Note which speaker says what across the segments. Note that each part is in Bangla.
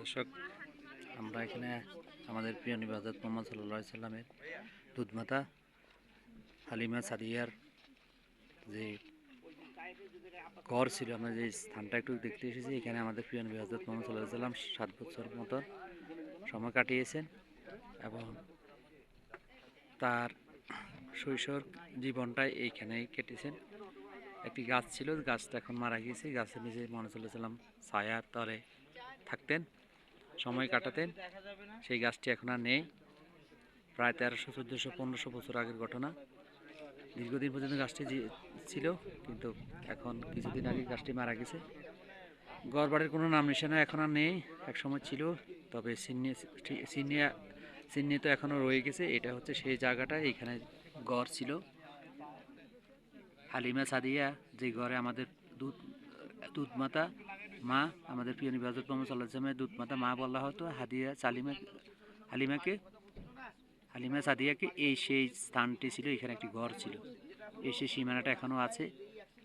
Speaker 1: দর্শক, আমরা এখানে আমাদের প্রিয় নবী হজরত মোহাম্মদ সাল্লাহ সাল্লামের দুধমাতা হালিমা সাদিয়ার যে ঘর ছিল, আমরা যে স্থানটা একটু দেখতে এসেছি, এখানে আমাদের প্রিয় নবী হজরত মোহাম্মদ সাল্লাহ সাল্লাম সাত বছর মতো সময় কাটিয়েছেন এবং তার শৈশব জীবনটাই এইখানেই কেটেছেন। একটি গাছ ছিল, গাছটা এখন মারা গিয়েছে, গাছের নিচে মোহাম্মদ সাল্লাহ সাল্লাম ছায়ার তলে থাকতেন। সময় কাটাতেন। সেই গাছটি এখন আর নেই। প্রায় তেরোশো, চোদ্দোশো, পনেরোশো বছর আগের ঘটনা। দীর্ঘদিন পর্যন্ত গাছটি ছিল, কিন্তু এখন কিছুদিন আগে গাছটি মারা গেছে। গড়বাড়ির কোনো নাম নিশানা এখন আর নেই এক সময় ছিল, তবে চিহ্নে চিহ্নিয়া চিহ্নিত এখনও রয়ে গেছে। এটা হচ্ছে সেই জায়গাটা, এইখানে গড় ছিল। হালিমা সাদিয়া যে ঘরে আমাদের দুধ দুধ মাতা মা, আমাদের প্রিয় নবী মোহাম্মদ সাল্লাহ সাল্লামের দুধ মাতা মা বলা হতো, হাদিয়া সালিমা, হালিমাকে, হালিমা সাদিয়াকে, এই সেই স্থানটি ছিল, এখানে একটি ঘর ছিল। এই সেই সীমানাটা এখনও আছে।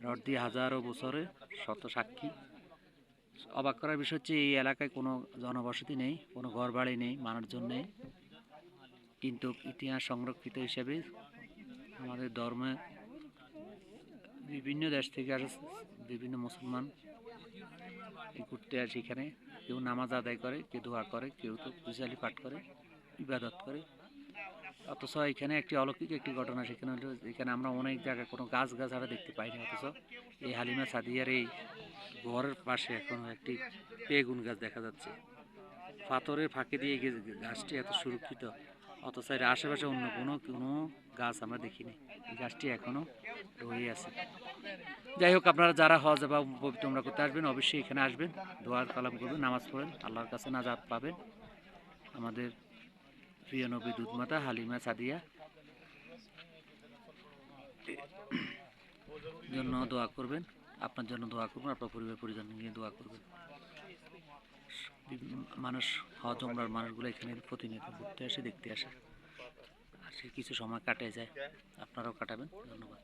Speaker 1: রড দিয়ে হাজারো বছরে শত সাক্ষী। অবাক করার বিষয় হচ্ছে, এই এলাকায় কোনো জনবসতি নেই, কোনো ঘর বাড়ি নেই, মানুষজন নেই। কিন্তু ইতিহাস সংরক্ষিত হিসেবে আমাদের ধর্মে বিভিন্ন দেশ থেকে আসে বিভিন্ন মুসলমান ঘুরতে আসে এখানে? কেউ নামাজ আদায় করে, কেউ দোয়া করে, কেউ তো পুজালি পাঠ করে, ইবাদত করে। অথচ এখানে একটি অলৌকিক একটি ঘটনা, সেখানে হলো এখানে আমরা অনেক জায়গায় কোনো গাছ গাছাড়া দেখতে পাইনি, অথচ এই হালিমা সাদিয়ার এই ঘরের পাশে এখন একটি বেগুন গাছ দেখা যাচ্ছে। পাথরের ফাঁকে দিয়ে গাছটি এত সুরক্ষিত, অথচ এর আশেপাশে অন্য কোনো কোনো গাছ আমরা দেখিনি। এই গাছটি এখনও রয়ে আছে। যাই হোক, আপনারা যারা হজ বা উমরা করতে আসবেন, অবশ্যই এখানে আসবেন, দোয়ার কালাম করবেন, নামাজ পড়েন, আল্লাহর কাছে নাজাত পাবেন। আমাদের প্রিয় নবী দুধমাতা হালিমা সাদিয়া জন্য দোয়া করবেন, আপনার জন্য দোয়া করবেন, আপনার পরিবার পরিজন নিয়ে দোয়া করবেন। মানুষ, হজ উমরার মানুষগুলো এখানে প্রতিনিয়ত ঘুরতে আসে, দেখতে আসে। আর কিছু সময় কাটে যায়, আপনারাও কাটাবেন, ধন্যবাদ।